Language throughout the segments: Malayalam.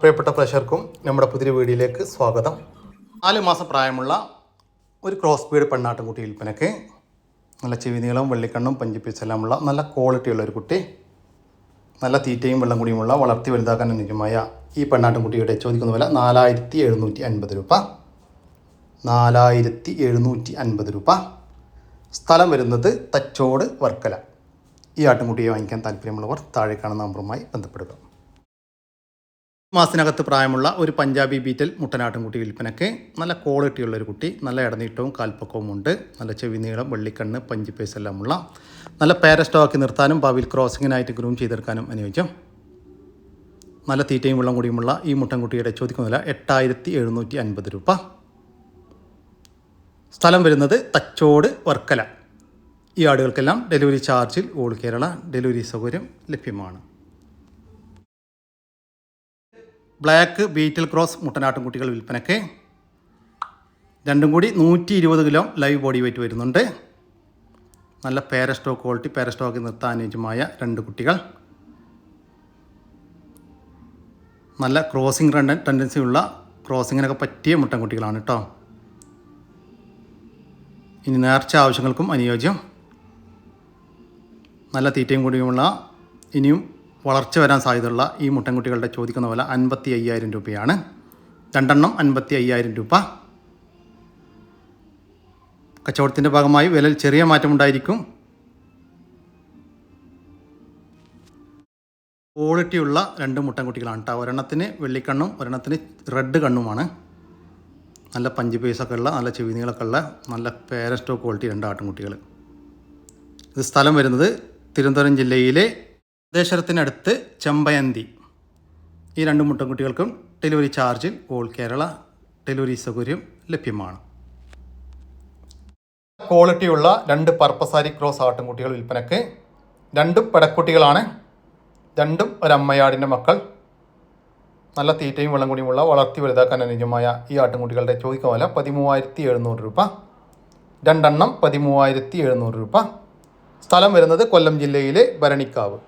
പ്രിയപ്പെട്ട പ്രഷർക്കും നമ്മുടെ പുതിയ വീഡിയോയിലേക്ക് സ്വാഗതം. നാല് മാസം പ്രായമുള്ള ഒരു ക്രോസ് ബീഡ് പെണ്ണാട്ടുംകുട്ടി വിൽപ്പനയ്ക്ക് നല്ല ചെവി നീളവും വെള്ളിക്കണ്ണും പഞ്ചിപ്പീസെല്ലാമുള്ള നല്ല ക്വാളിറ്റിയുള്ള ഒരു കുട്ടി നല്ല തീറ്റയും വെള്ളം കൂടിയുമുള്ള വളർത്തി വലുതാക്കാൻ അനുയോജ്യമായ ഈ പെണ്ണാട്ടുംകുട്ടിയുടെ ചോദിക്കുന്ന വില നാലായിരത്തി എഴുന്നൂറ്റി അൻപത് രൂപ. നാലായിരത്തി എഴുന്നൂറ്റി അൻപത് രൂപ. സ്ഥലം വരുന്നത് തച്ചോട് വർക്കല. ഈ ആട്ടുംകുട്ടിയെ വാങ്ങിക്കാൻ താല്പര്യമുള്ളവർ താഴെ കാണുന്ന നമ്പറുമായി ബന്ധപ്പെടുക. മാസത്തിനകത്ത് പ്രായമുള്ള ഒരു പഞ്ചാബി ബീറ്റൽ മുട്ടനാട്ടുംകുട്ടി വിൽപ്പനയ്ക്ക് നല്ല ക്വാളിറ്റിയുള്ള ഒരു കുട്ടി നല്ല ഇടനീട്ടവും കാൽപ്പക്കവും ഉണ്ട് നല്ല ചെവി നീളം വെള്ളിക്കണ്ണ് പഞ്ചിപ്പേസ് എല്ലാമുള്ള നല്ല പാരസ്റ്റോക്കി നിർത്താനും ഭാവിയിൽ ക്രോസിങ്ങിനായിട്ട് ഗ്രൂം ചെയ്തെടുക്കാനും അനുയോജ്യം. നല്ല തീറ്റയും വെള്ളം കൂടിയുമുള്ള ഈ മുട്ടൻകുട്ടിയുടെ ചോദിക്കുന്ന വില എട്ടായിരത്തി എഴുന്നൂറ്റി അൻപത് രൂപ. സ്ഥലം വരുന്നത് തച്ചോട് വർക്കല. ഈ ആടുകൾക്കെല്ലാം ഡെലിവറി ചാർജിൽ ഓൾ കേരള ഡെലിവറി സൗകര്യം ലഭ്യമാണ്. ബ്ലാക്ക് ബീറ്റിൽ ക്രോസ് മുട്ടനാട്ടുംകുട്ടികൾ വിൽപ്പനയ്ക്ക്. രണ്ടും കൂടി നൂറ്റി ഇരുപത് കിലോ ലൈവ് ബോഡി വെയിറ്റ് വരുന്നുണ്ട്. നല്ല പാരസ്റ്റോക്ക് ക്വാളിറ്റി പാരസ്റ്റോക്ക് നിർത്താൻ അനുയോജ്യമായ രണ്ട് കുട്ടികൾ. നല്ല ക്രോസിംഗ് റൺ ടെൻഡൻസി ഉള്ള ക്രോസിങ്ങിനൊക്കെ പറ്റിയ മുട്ടൻ കുട്ടികളാണ് കേട്ടോ. ഇനി നേർച്ച ആവശ്യങ്ങൾക്കും അനുയോജ്യം. നല്ല തീറ്റയും കൂടിയുമുള്ള ഇനിയും വളർച്ച വരാൻ സാധ്യതയുള്ള ഈ മുട്ടൻകുട്ടികളുടെ ചോദിക്കുന്ന വില അൻപത്തി അയ്യായിരം രൂപയാണ്. രണ്ടെണ്ണം അൻപത്തി അയ്യായിരം രൂപ. കച്ചവടത്തിന്റെ ഭാഗമായി വിലയിൽ ചെറിയ മാറ്റമുണ്ടായിരിക്കും ക്വാളിറ്റിയുള്ള രണ്ട് മുട്ടൻകുട്ടികളാണ് കേട്ടോ ഒരെണ്ണത്തിന് വെള്ളിക്കണ്ണും ഒരെണ്ണത്തിന് റെഡ് കണ്ണുമാണ്. നല്ല പഞ്ച് പീസൊക്കെ ഉള്ള നല്ല ചെവിനീളൊക്കെ ഉള്ള നല്ല പേരസ്റ്റോ ക്വാളിറ്റി രണ്ട് ആട്ടിൻകുട്ടികൾ ഇത് സ്ഥലം വരുന്നത് തിരുവനന്തപുരം ജില്ലയിലെ ദേശത്തിനടുത്ത് ചെമ്പയന്തി. ഈ രണ്ട് മുട്ടൻകുട്ടികൾക്കും ഡെലിവറി ചാർജിൽ ഓൾ കേരള ഡെലിവറി സൗകര്യം ലഭ്യമാണ്. ക്വാളിറ്റിയുള്ള രണ്ട് പർപ്പസാരി ക്രോസ് ആട്ടുംകുട്ടികൾ വിൽപ്പനക്ക് രണ്ടും പെടക്കുട്ടികളാണ്. രണ്ടും ഒരമ്മയാടിന്റെ മക്കൾ. നല്ല തീറ്റയും വെള്ളം കൂടിയുമുള്ള വളർത്തി വലുതാക്കാൻ അനുയോജ്യമായ ഈ ആട്ടുംകുട്ടികളുടെ ചോദിക്കവല വില പതിമൂവായിരത്തി എഴുന്നൂറ് രൂപ. രണ്ടെണ്ണം പതിമൂവായിരത്തി എഴുന്നൂറ് രൂപ. സ്ഥലം വരുന്നത് കൊല്ലം ജില്ലയിലെ ഭരണിക്കാവ്.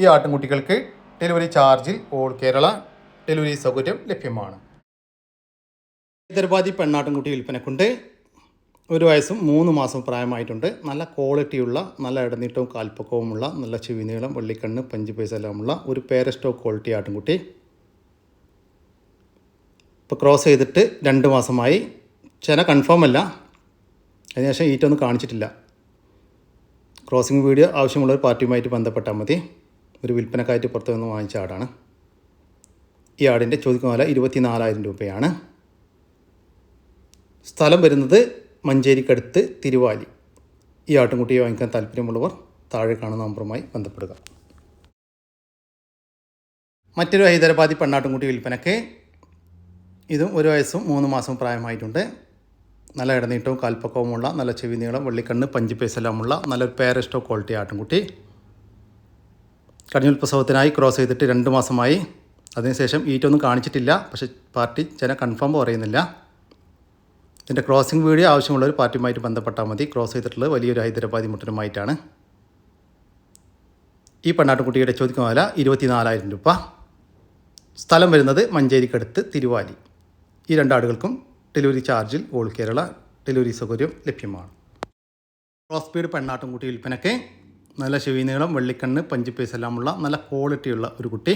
ഈ ആട്ടിൻകുട്ടികൾക്ക് ഡെലിവറി ചാർജിൽ ഓൾ കേരള ഡെലിവറി സൗകര്യം ലഭ്യമാണ്. ഹൈദരാബാദി പെണ്ണാട്ടിൻകുട്ടി വിൽപ്പനക്കുണ്ട്. ഒരു വയസ്സും മൂന്ന് മാസം പ്രായമായിട്ടുണ്ട്. നല്ല ക്വാളിറ്റിയുള്ള നല്ല ഇടനീട്ടവും കാൽപ്പക്കവുമുള്ള നല്ല ചെവിനീളം വെള്ളിക്കണ്ണ് പഞ്ച് പൈസ എല്ലാമുള്ള ഒരു പേരസ്റ്റോ ക്വാളിറ്റി ആട്ടിൻകുട്ടി. ഇപ്പോൾ ക്രോസ് ചെയ്തിട്ട് രണ്ട് മാസമായി. ചെന കൺഫേം അല്ല. അതിനുശേഷം ഈറ്റൊന്നും കാണിച്ചിട്ടില്ല. ക്രോസിംഗ് വീഡിയോ ആവശ്യമുള്ള ഒരു പാർട്ടിയുമായിട്ട് ബന്ധപ്പെട്ടാൽ മതി. ഒരു വിൽപ്പനക്കായിട്ട് പുറത്തു നിന്ന് വാങ്ങിച്ച ആടാണ്. ഈ ആടിന്റെ ചോദിക്കുന്ന വില ഇരുപത്തി നാലായിരം രൂപയാണ്. സ്ഥലം വരുന്നത് മഞ്ചേരിക്കടുത്ത് തിരുവാലി. ഈ ആട്ടുംകുട്ടിയെ വാങ്ങിക്കാൻ താല്പര്യമുള്ളവർ താഴെ കാണുന്ന നമ്പറുമായി ബന്ധപ്പെടുക. മറ്റൊരു ഹൈദരാബാദി പെണ്ണാട്ടുംകുട്ടി വിൽപ്പനക്ക്. ഇതും ഒരു വയസ്സും മൂന്ന് മാസം പ്രായമായിട്ടുണ്ട്. നല്ല ഇടനീട്ടവും കാൽപ്പക്കവുമുള്ള നല്ല ചെവി നീളം വെള്ളിക്കണ്ണ് പഞ്ച് നല്ലൊരു പേരസ്റ്റോ ക്വാളിറ്റി ആട്ടുംകുട്ടി. കടിഞ്ഞൂൽ പ്രസവത്തിനായി ക്രോസ് ചെയ്തിട്ട് രണ്ട് മാസമായി. അതിനുശേഷം ഈറ്റൊന്നും കാണിച്ചിട്ടില്ല. പക്ഷേ പാർട്ടി ചില കൺഫേം പറയുന്നില്ല. ഇതിന്റെ ക്രോസിംഗ് വീഡിയോ ആവശ്യമുള്ള ഒരു പാർട്ടിയുമായിട്ട് ബന്ധപ്പെട്ടാൽ മതി. ക്രോസ് ചെയ്തിട്ടുള്ളത് വലിയൊരു ഹൈദരാബാദി മുട്ടനുമായിട്ടാണ് ഈ പെണ്ണാട്ടുകുട്ടിയുടെ ചോദിക്കുന്ന വില ഇരുപത്തി നാലായിരം രൂപ. സ്ഥലം വരുന്നത് മഞ്ചേരിക്കടുത്ത് തിരുവാലി. ഈ രണ്ടാടുകൾക്കും ഡെലിവറി ചാർജിൽ ഓൾ കേരള ഡെലിവറി സൗകര്യം ലഭ്യമാണ്. ക്രോസ് സ്പീഡ് പെണ്ണാട്ടുംകുട്ടി വിൽപ്പനയ്ക്ക് നല്ല ചെവിനീളം വെള്ളിക്കണ്ണ് പഞ്ചിപ്പേസ് എല്ലാമുള്ള നല്ല ക്വാളിറ്റിയുള്ള ഒരു കുട്ടി.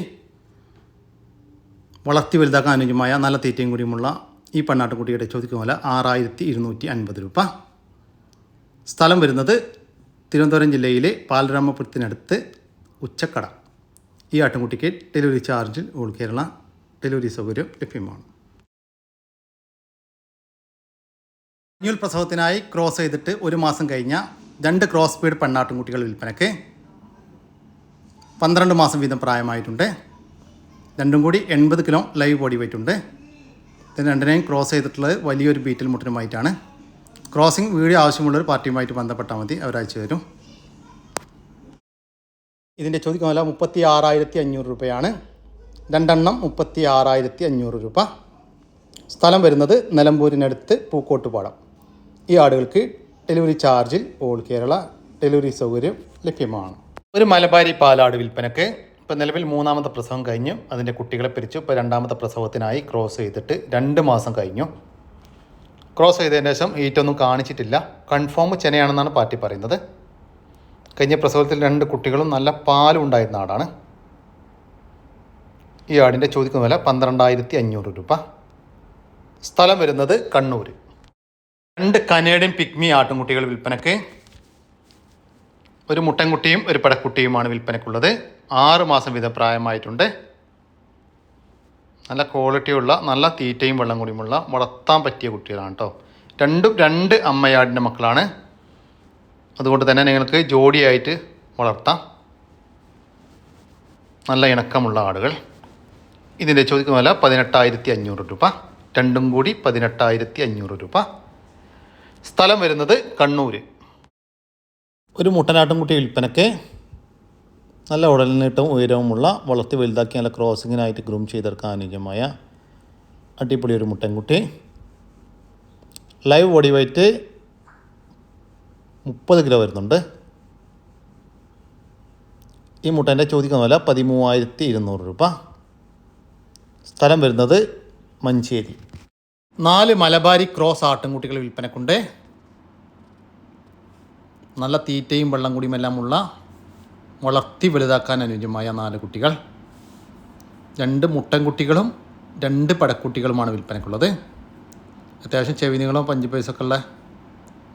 വളർത്തി വലുതാക്കാൻ അനുയോജ്യമായ നല്ല തീറ്റയും കൂടിയുമുള്ള ഈ പെണ്ണാട്ടുകുട്ടിയുടെ ചോദിക്കുന്ന പോലെ ആറായിരത്തി ഇരുന്നൂറ്റി അൻപത് രൂപ. സ്ഥലം വരുന്നത് തിരുവനന്തപുരം ജില്ലയിലെ പാലരാമപുരത്തിനടുത്ത് ഉച്ചക്കട. ഈ ആട്ടുംകുട്ടിക്ക് ഡെലിവറി ചാർജിൽ ഓൾ കേരള ഡെലിവറി സൗകര്യം ലഭ്യമാണ്. ന്യൂൽ പ്രസവത്തിനായി ക്രോസ് ചെയ്തിട്ട് ഒരു മാസം കഴിഞ്ഞ രണ്ട് ക്രോസ് സ്പീഡ് പെണ്ണാട്ടുംകുട്ടികൾ വിൽപ്പനയ്ക്ക് പന്ത്രണ്ട് മാസം വീതം പ്രായമായിട്ടുണ്ട്. രണ്ടും കൂടി എൺപത് കിലോ ലൈവ് ബോഡി വെയിറ്റ് ഉണ്ട്. ഇതിന് രണ്ടിനെയും ക്രോസ് ചെയ്തിട്ടുള്ളത് വലിയൊരു ബീറ്റിൽ മുട്ടിനുമായിട്ടാണ്. ക്രോസിംഗ് വീഡിയോ ആവശ്യമുള്ളൊരു പാർട്ടിയുമായിട്ട് ബന്ധപ്പെട്ടാൽ മതി. അവരയച്ചു തരും. ഇതിന്റെ ചോദിക്കുന്ന വില മുപ്പത്തി ആറായിരത്തി അഞ്ഞൂറ് രൂപയാണ്. രണ്ടെണ്ണം മുപ്പത്തി ആറായിരത്തി അഞ്ഞൂറ് രൂപ. സ്ഥലം വരുന്നത് നിലമ്പൂരിനടുത്ത് പൂക്കോട്ടുപാടം. ഈ ആടുകൾക്ക് ഡെലിവറി ചാർജിൽ ഓൾ കേരള ഡെലിവറി സൗകര്യം ലഭ്യമാണ്. ഒരു മലബാരി പാലാട് വിൽപ്പനക്ക് ഇപ്പം നിലവിൽ മൂന്നാമത്തെ പ്രസവം കഴിഞ്ഞു. അതിന്റെ കുട്ടികളെ പിരിച്ചു. ഇപ്പോൾ രണ്ടാമത്തെ പ്രസവത്തിനായി ക്രോസ് ചെയ്തിട്ട് രണ്ട് മാസം കഴിഞ്ഞു. ക്രോസ് ചെയ്തതിന് ശേഷം ഈറ്റൊന്നും കാണിച്ചിട്ടില്ല. കൺഫേം ചെനയാണെന്നാണ് പാർട്ടി പറയുന്നത്. കഴിഞ്ഞ പ്രസവത്തിൽ രണ്ട് കുട്ടികളും നല്ല പാലും ഉണ്ടായിരുന്ന ആടാണ്. ഈ ആടിന്റെ ചോദിക്കുന്ന വില പന്ത്രണ്ടായിരത്തി അഞ്ഞൂറ് രൂപ. സ്ഥലം വരുന്നത് കണ്ണൂർ രണ്ട് കനേഡിയൻ പിക്മി ആട്ടുംകുട്ടികൾ വിൽപ്പനക്ക്. ഒരു മുട്ടൻകുട്ടിയും ഒരു പടക്കുട്ടിയുമാണ് വിൽപ്പനക്കുള്ളത്. ആറ് മാസം വിധ പ്രായമായിട്ടുണ്ട്. നല്ല ക്വാളിറ്റിയുള്ള നല്ല തീറ്റയും വെള്ളം കൂടിയുമുള്ള വളർത്താൻ പറ്റിയ കുട്ടികളാണ് കേട്ടോ രണ്ടും രണ്ട് അമ്മയാടിന്റെ മക്കളാണ്. അതുകൊണ്ട് തന്നെ നിങ്ങൾക്ക് ജോഡിയായിട്ട് വളർത്താം. നല്ല ഇണക്കമുള്ള ആടുകൾ. ഇതിന്റെ ചോദിക്കുന്ന വില പതിനെട്ടായിരത്തി അഞ്ഞൂറ് രൂപ. രണ്ടും കൂടി പതിനെട്ടായിരത്തി അഞ്ഞൂറ് രൂപ. സ്ഥലം വരുന്നത് കണ്ണൂർ ഒരു മുട്ടനാട്ടുംകുട്ടി വിൽപ്പനയ്ക്ക് നല്ല ഉടലിനീട്ടവും ഉയരവുമുള്ള വളർത്തി വലുതാക്കി നല്ല ക്രോസിങ്ങിനായിട്ട് ഗ്രൂം ചെയ്തെടുക്കാൻ അനുയോജ്യമായ അടിപൊളി ഒരു മുട്ടൻകുട്ടി. ലൈവ് ബോഡി വെയ്റ്റ് മുപ്പത് കിലോ വരുന്നുണ്ട്. ഈ മുട്ടന്റെ ചോദിക്കുന്ന വില പതിമൂവായിരത്തി ഇരുന്നൂറ് രൂപ. സ്ഥലം വരുന്നത് മഞ്ചേരി. നാല് മലബാരി ക്രോസ് ആട്ടിൻകുട്ടികൾ വിൽപ്പനക്കുണ്ട്. നല്ല തീറ്റയും വെള്ളം കുടിയുമെല്ലാമുള്ള വളർത്തി വലുതാക്കാൻ അനുയോജ്യമായ നാല് കുട്ടികൾ. രണ്ട് മുട്ടൻകുട്ടികളും രണ്ട് പടക്കുട്ടികളുമാണ് വിൽപ്പനക്കുള്ളത്. അത്യാവശ്യം ചെവിനികളും പഞ്ച് പൈസൊക്കെ ഉള്ള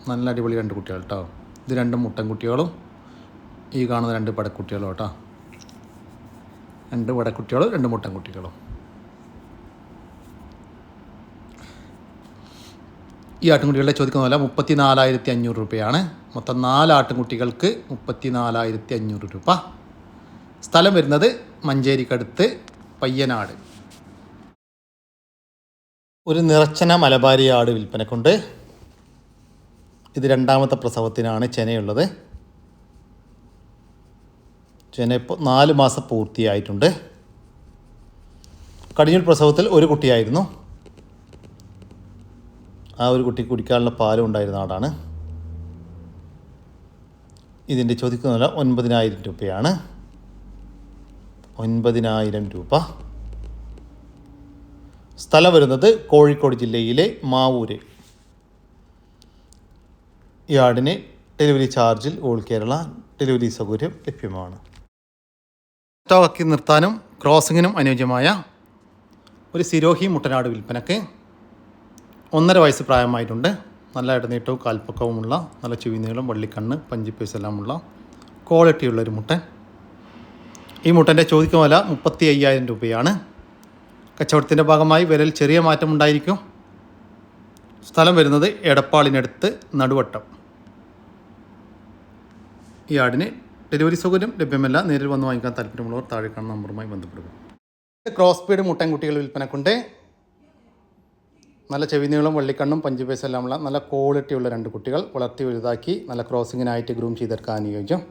നല്ല അടിപൊളി രണ്ട് കുട്ടികൾ കേട്ടോ ഇത് രണ്ട് മുട്ടൻകുട്ടികളും ഈ കാണുന്ന രണ്ട് പടക്കുട്ടികളും കേട്ടോ രണ്ട് പടക്കുട്ടികളും രണ്ട് മുട്ടൻകുട്ടികളും. ഈ ആട്ടിൻകുട്ടികളെ ചോദിക്കുന്ന പോലെ മുപ്പത്തി നാലായിരത്തി അഞ്ഞൂറ് രൂപയാണ്. മൊത്തം നാല് ആട്ടിൻകുട്ടികൾക്ക് മുപ്പത്തി നാലായിരത്തി അഞ്ഞൂറ് രൂപ. സ്ഥലം വരുന്നത് മഞ്ചേരിക്കടുത്ത് പയ്യനാട്. ഒരു നിറച്ചന മലബാരി ആട് വിൽപ്പനക്കുണ്ട്. ഇത് രണ്ടാമത്തെ പ്രസവത്തിനാണ് ചെനയുള്ളത്. ചെന ഇപ്പോൾ നാല് മാസം പൂർത്തിയായിട്ടുണ്ട്. കടിഞ്ഞൂൽ പ്രസവത്തിൽ ഒരു കുട്ടിയായിരുന്നു. ആ ഒരു കുട്ടി കുടിക്കാനുള്ള പാലും ഉണ്ടായിരുന്ന ആടാണ് ഇതിന്റെ ചോദിക്കുന്ന വില ഒൻപതിനായിരം രൂപയാണ്. ഒൻപതിനായിരം രൂപ. സ്ഥലം വരുന്നത് കോഴിക്കോട് ജില്ലയിലെ മാവൂര്. ഈ ആടിന് ഡെലിവറി ചാർജിൽ ഓൾ കേരള ഡെലിവറി സൗകര്യം ലഭ്യമാണ്. ഒറ്റവാക്കി നിർത്താനും ക്രോസിങ്ങിനും അനുയോജ്യമായ ഒരു സിരോഹി മുട്ടനാട് വിൽപ്പനക്ക് ഒന്നര വയസ്സ് പ്രായമായിട്ടുണ്ട്. നല്ല ഇടനീട്ടവും കാൽപ്പക്കവുമുള്ള നല്ല ചെവിനീളം വള്ളിക്കണ്ണ് പഞ്ചിപ്പേസ് എല്ലാമുള്ള ക്വാളിറ്റിയുള്ള ഒരു മുട്ടൻ. ഈ മുട്ടന്റെ ചോദിക്കുന്ന വില മുപ്പത്തി അയ്യായിരം രൂപയാണ്. കച്ചവടത്തിന്റെ ഭാഗമായി വിലയിൽ ചെറിയ മാറ്റം ഉണ്ടായിരിക്കും സ്ഥലം വരുന്നത് എടപ്പാളിനടുത്ത് നടുവട്ടം. ഈ ആടിന് ഡെലിവറി സൗകര്യം ലഭ്യമല്ല. നേരിൽ വന്ന് വാങ്ങിക്കാൻ താല്പര്യമുള്ളവർ താഴെ കാണുന്ന നമ്പറുമായി ബന്ധപ്പെടുക. ക്രോസ് സ്പീഡ് മുട്ടൻകുട്ടികൾ വിൽപ്പനക്കുണ്ട്. നല്ല ചെവിനീളം വള്ളിക്കണ്ണും പഞ്ചുപേസ് എല്ലാമുള്ള നല്ല ക്വാളിറ്റി ഉള്ള രണ്ട് കുട്ടികൾ വളർത്തി വലുതാക്കി നല്ല ക്രോസിങ്ങിനായിട്ട് ഗ്രൂം ചെയ്തെടുക്കാൻ അനുയോജ്യം.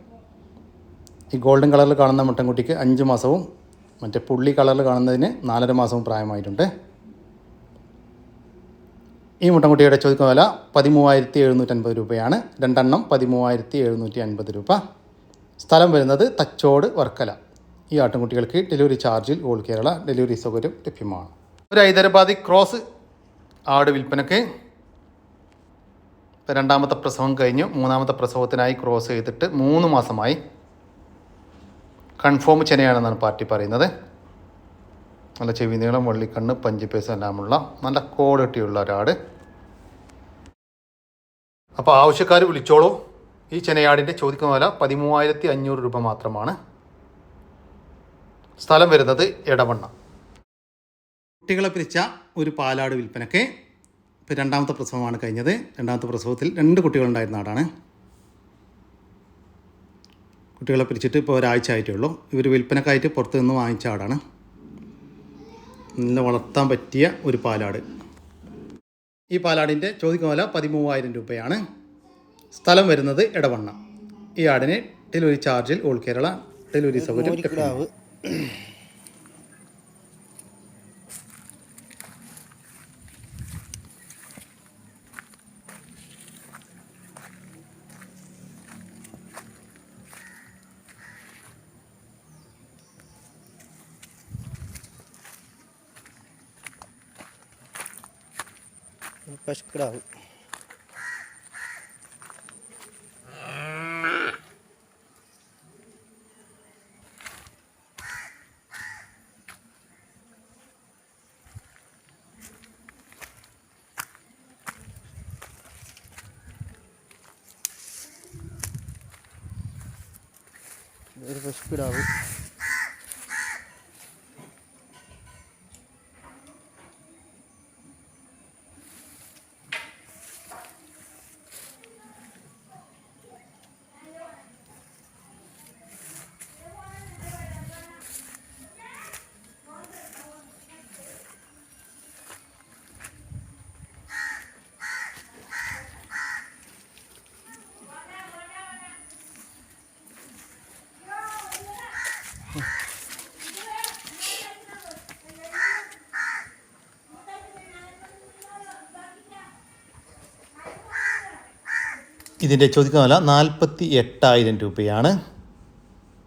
ഈ ഗോൾഡൻ കളറിൽ കാണുന്ന മുട്ടൻകുട്ടിക്ക് അഞ്ച് മാസവും മറ്റേ പുള്ളി കളറിൽ കാണുന്നതിന് നാലര മാസവും പ്രായമായിട്ടുണ്ട്. ഈ മുട്ടൻകുട്ടിയുടെ ചോദിക്കുന്ന വില പതിമൂവായിരത്തി എഴുന്നൂറ്റൻപത് രൂപയാണ്. രണ്ടെണ്ണം പതിമൂവായിരത്തി എഴുന്നൂറ്റി അൻപത് രൂപ. സ്ഥലം വരുന്നത് തച്ചോട് വർക്കല. ഈ ആട്ടിൻകുട്ടികൾക്ക് ഡെലിവറി ചാർജിൽ ഓൾ കേരള ഡെലിവറി സൗകര്യം ലഭ്യമാണ്. ഒരു ഹൈദരാബാദി ക്രോസ് ആട് വിൽപ്പനക്ക് ഇപ്പം രണ്ടാമത്തെ പ്രസവം കഴിഞ്ഞു. മൂന്നാമത്തെ പ്രസവത്തിനായി ക്രോസ് ചെയ്തിട്ട് മൂന്ന് മാസമായി. കൺഫേം ചെനയാണെന്നാണ് പാർട്ടി പറയുന്നത്. നല്ല ചെവി നീളം വള്ളിക്കണ്ണ് പഞ്ചിപ്പേസ് എല്ലാമുള്ള നല്ല ക്വാളിറ്റിയുള്ള ഒരാട്. അപ്പോൾ ആവശ്യക്കാർ വിളിച്ചോളൂ. ഈ ചെനയാടിന്റെ ചോദിക്കുന്ന വില പതിമൂവായിരത്തി അഞ്ഞൂറ് രൂപ മാത്രമാണ്. സ്ഥലം വരുന്നത് എടവണ്ണ. കുട്ടികളെ പിരിച്ച ഒരു പാലാട് വിൽപ്പനയ്ക്ക് ഇപ്പോൾ രണ്ടാമത്തെ പ്രസവമാണ് കഴിഞ്ഞത്. രണ്ടാമത്തെ പ്രസവത്തിൽ രണ്ട് കുട്ടികളുണ്ടായിരുന്ന ആടാണ്. കുട്ടികളെ പിരിച്ചിട്ട് ഇപ്പോൾ ഒരാഴ്ച ആയിട്ടേ ഉള്ളൂ. ഇവർ വിൽപ്പനക്കായിട്ട് പുറത്തു നിന്ന് വാങ്ങിച്ച ആടാണ്. നല്ല വളർത്താൻ പറ്റിയ ഒരു പാലാട്. ഈ പാലാടിന്റെ ചോദിക്കുന്ന വില പതിമൂവായിരം രൂപയാണ്. സ്ഥലം വരുന്നത് ഇടവണ്ണ ഈ ആടിന് ഡെലിവറി ചാർജിൽ ഓൾ കേരള ഡെലിവറി സൗകര്യം ലഭ്യമാണ്. പശുക്കിടാവും ഒരു ഇതിന്റെ ചോദിക്കുന്ന വില നാൽപ്പത്തി എട്ടായിരം രൂപയാണ്.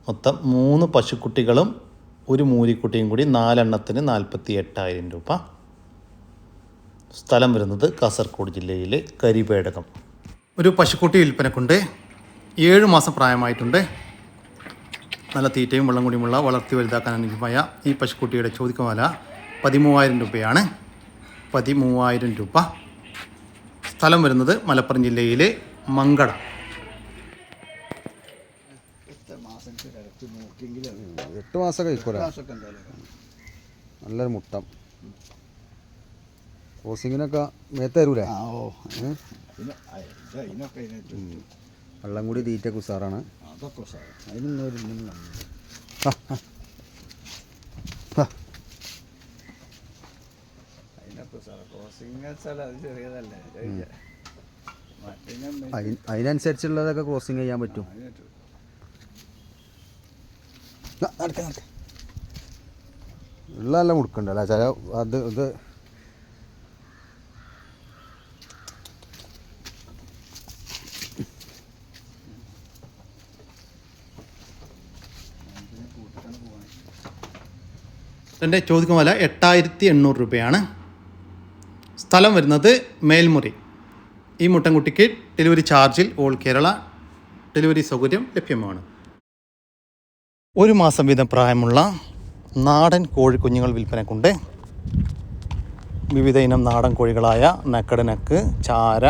മൊത്തം മൂന്ന് പശുക്കുട്ടികളും ഒരു മൂരിക്കുട്ടിയും കൂടി നാലെണ്ണത്തിന് നാൽപ്പത്തി എട്ടായിരം രൂപ. സ്ഥലം വരുന്നത് കാസർഗോഡ് ജില്ലയിലെ കരിപേടകം. ഒരു പശുക്കുട്ടി വിൽപ്പനക്കുണ്ട്. ഏഴ് മാസം പ്രായമായിട്ടുണ്ട്. നല്ല തീറ്റയും വെള്ളം കൂടിയുമുള്ള വളർത്തി വലുതാക്കാൻ അനുയോജ്യമായ ഈ പശുക്കുട്ടിയുടെ ചോദിക്കുന്ന വില പതിമൂവായിരം രൂപയാണ്. പതിമൂവായിരം രൂപ. സ്ഥലം വരുന്നത് മലപ്പുറം ജില്ലയിലെ മങ്കട. എട്ട് മാസം കഴിക്കൂല നല്ലൊരു മുട്ടം. ക്രോസിങ്ങിനൊക്കെ മേത്തരൂലേ? വെള്ളം കൂടി തീറ്റ കുസാറാണ്. അതിനൊക്കെ അയി- അതിനനുസരിച്ചുള്ളതൊക്കെ ക്രോസിങ് ചെയ്യാൻ പറ്റും. ഉള്ളതല്ല മുടുക്കണ്ടല്ലേ ചില അത് ഇത്. എന്റെ ചോദിക്കുന്ന വില എട്ടായിരത്തി എണ്ണൂറ് രൂപയാണ്. സ്ഥലം വരുന്നത് മേൽമുറി. ഈ മുട്ടൻകുട്ടിക്ക് ഡെലിവറി ചാർജിൽ ഓൾ കേരള ഡെലിവറി സൗകര്യം ലഭ്യമാണ്. ഒരു മാസം വീതം പ്രായമുള്ള നാടൻ കോഴിക്കുഞ്ഞുങ്ങൾ വിൽപ്പനക്കുണ്ട് വിവിധ ഇനം നാടൻ കോഴികളായ നക്കടനക്ക് ചാര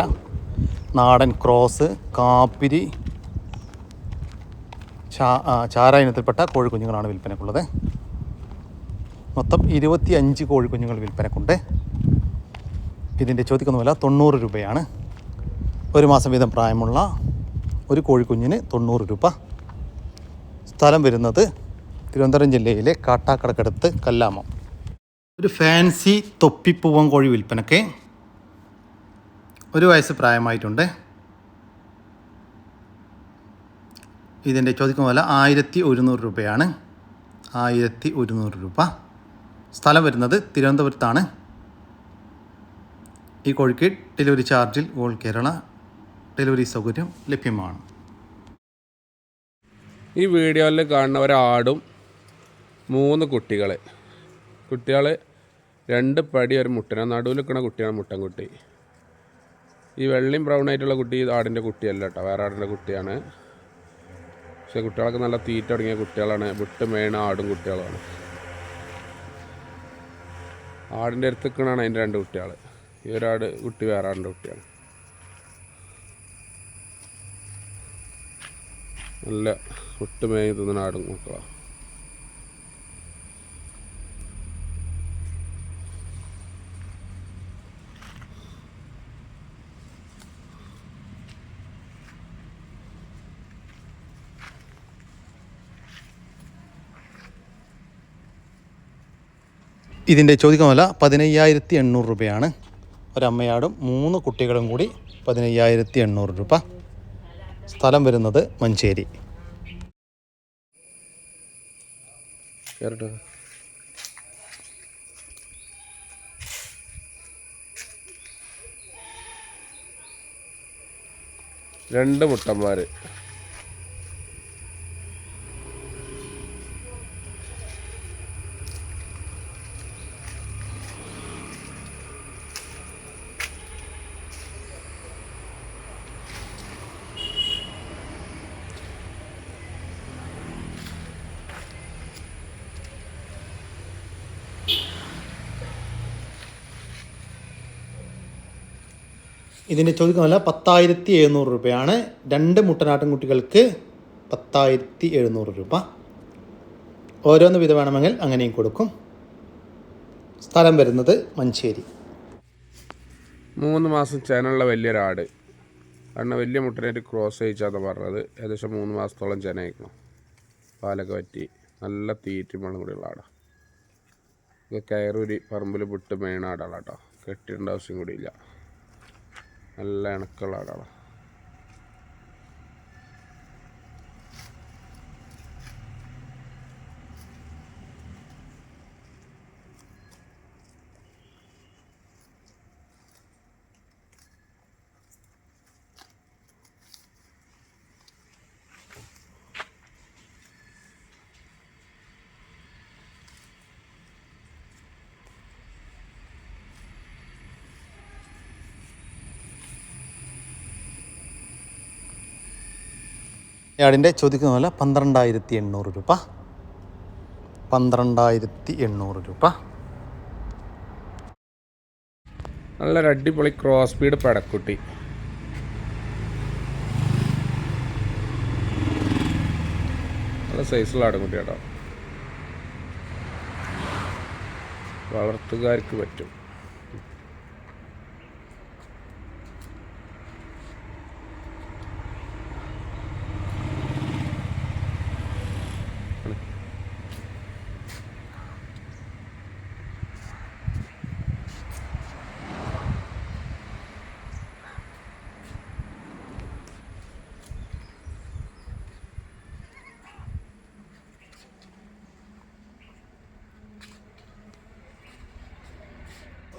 നാടൻ ക്രോസ് കാപ്പിരി ചാര ഇനത്തിൽപ്പെട്ട കോഴിക്കുഞ്ഞുങ്ങളാണ് വിൽപ്പനക്കുള്ളത്. മൊത്തം ഇരുപത്തി അഞ്ച് കോഴിക്കുഞ്ഞുങ്ങൾ വിൽപ്പനക്കുണ്ട്. ഇതിന്റെ ചോദിക്കുന്ന തൊണ്ണൂറ് രൂപയാണ്. ഒരു മാസം വീതം പ്രായമുള്ള ഒരു കോഴിക്കുഞ്ഞിന് തൊണ്ണൂറ് രൂപ. സ്ഥലം വരുന്നത് തിരുവനന്തപുരം ജില്ലയിലെ കാട്ടാക്കടക്കടുത്ത് കല്ലാമം. ഒരു ഫാൻസി തൊപ്പിപ്പൂവൻ കോഴി വിൽപ്പനയ്ക്ക് ഒരു വയസ്സ് പ്രായമായിട്ടുണ്ട്. ഇതിന്റെ ചോദിക്കുന്ന വില ആയിരത്തി ഒരുന്നൂറ് രൂപയാണ്. ആയിരത്തി ഒരുന്നൂറ് രൂപ. സ്ഥലം വരുന്നത് തിരുവനന്തപുരത്താണ്. ഈ കോഴിക്ക് ഡെലിവറി ചാർജിൽ ഓൾ കേരള ഡെലിവറി സൗകര്യം ലഭ്യമാണ്. ഈ വീഡിയോയിൽ കാണുന്ന ഒരാടും മൂന്ന് കുട്ടികളെ. കുട്ടികൾ രണ്ട് പടി ഒരു മുട്ടന. നടുവിൽ നിൽക്കുന്ന കുട്ടിയാണ് മുട്ടൻകുട്ടി. ഈ വെള്ളയും ബ്രൗൺ ആയിട്ടുള്ള കുട്ടി ആടിന്റെ കുട്ടിയല്ല കേട്ടോ. വേറെ ആടിന്റെ കുട്ടിയാണ്. പക്ഷേ കുട്ടികളൊക്കെ നല്ല തീറ്റ തുടങ്ങിയ കുട്ടികളാണ്. വിട്ട് മേണ ആടും കുട്ടികളാണ്. ആടിന്റെ അടുത്ത് നിൽക്കണതാണ് അതിന്റെ രണ്ട് കുട്ടികൾ ഈ ഒരാട് കുട്ടി വേറെ ആടിന്റെ കുട്ടിയാണ്. നല്ല ഒട്ടുമേങ്ങി തിന്നുന്ന ആടും മക്കളാണ് ഇതിന്റെ ചോദ്യമല്ല പതിനയ്യായിരത്തി എണ്ണൂറ് രൂപയാണ്. ഒരമ്മയാടും മൂന്ന് കുട്ടികളും കൂടി പതിനയ്യായിരത്തി എണ്ണൂറ് രൂപ. സ്ഥലം വരുന്നത് മഞ്ചേരി. രണ്ട് മുട്ടന്മാർ ഇതിന്റെ ചോദിക്കുന്നതല്ല പത്തായിരത്തി എഴുന്നൂറ് രൂപയാണ്. രണ്ട് മുട്ടനാട്ടും കുട്ടികൾക്ക് പത്തായിരത്തി എഴുന്നൂറ് രൂപ. ഓരോന്ന് വിധ വേണമെങ്കിൽ അങ്ങനെയും കൊടുക്കും. സ്ഥലം വരുന്നത് മഞ്ചേരി. മൂന്ന് മാസം ചെനുള്ള വലിയൊരാട്. കാരണം വലിയ മുട്ടനായിട്ട് ക്രോസ് ചെയ്യിച്ചാന്ന് പറഞ്ഞത്. ഏകദേശം മൂന്ന് മാസത്തോളം ചെനയിക്കണം പാലൊക്കെ പറ്റി നല്ല തീറ്റും വെള്ളം കൂടിയുള്ള ആടാണ് ഇത് കയറൂരി പറമ്പിൽ വിട്ട് മെയിൻ ആടാണ് കേട്ടോ കെട്ടിടേണ്ട ആവശ്യം കൂടിയില്ല. നല്ല ഇണക്കമുള്ള ആടാണ് ആടിന്റെ ചോദിക്കുന്ന പോലെ പന്ത്രണ്ടായിരത്തി എണ്ണൂറ് രൂപ. പന്ത്രണ്ടായിരത്തി എണ്ണൂറ് രൂപ. നല്ലൊരു അടിപൊളി ക്രോസ് സ്പീഡ് പടക്കുട്ടി. നല്ല സൈസുള്ള ആടുംകുട്ടി കേട്ടോ വളർത്തുകാർക്ക് പറ്റും.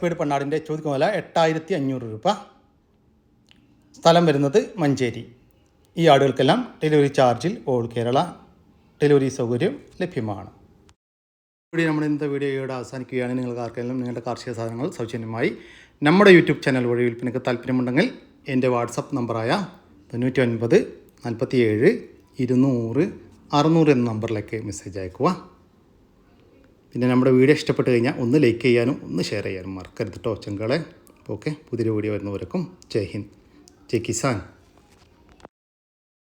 വീട് പണ്ണാടിന്റെ ചോദിക്കുന്ന വില എട്ടായിരത്തി അഞ്ഞൂറ് രൂപ. സ്ഥലം വരുന്നത് മഞ്ചേരി. ഈ ആടുകൾക്കെല്ലാം ഡെലിവറി ചാർജിൽ ഓൾ കേരള ഡെലിവറി സൗകര്യം ലഭ്യമാണ്. ഇവിടെ നമ്മൾ ഇന്നത്തെ വീഡിയോ ഇവിടെ അവസാനിക്കുകയാണ്. നിങ്ങൾക്ക് ആർക്കെങ്കിലും നിങ്ങളുടെ കാർഷിക സാധനങ്ങൾ സൗജന്യമായി നമ്മുടെ യൂട്യൂബ് ചാനൽ വഴി വിൽപ്പനയ്ക്ക് താല്പര്യമുണ്ടെങ്കിൽ എന്റെ വാട്സപ്പ് നമ്പറായ തൊണ്ണൂറ്റി ഒൻപത് നാൽപ്പത്തി ഏഴ് ഇരുന്നൂറ് അറുന്നൂറ് എന്ന നമ്പറിലേക്ക് മെസ്സേജ് അയക്കുക പിന്നെ നമ്മുടെ വീഡിയോ ഇഷ്ടപ്പെട്ട് കഴിഞ്ഞാൽ ഒന്ന് ലൈക്ക് ചെയ്യാനും ഒന്ന് ഷെയർ ചെയ്യാനും മറക്കരുത് കേട്ടോ ചെങ്കളെ. ഓക്കെ പുതിയൊരു വീഡിയോ വരുന്നവർക്കും ജയ് ഹിന്ദ് ജയ് കിസാൻ.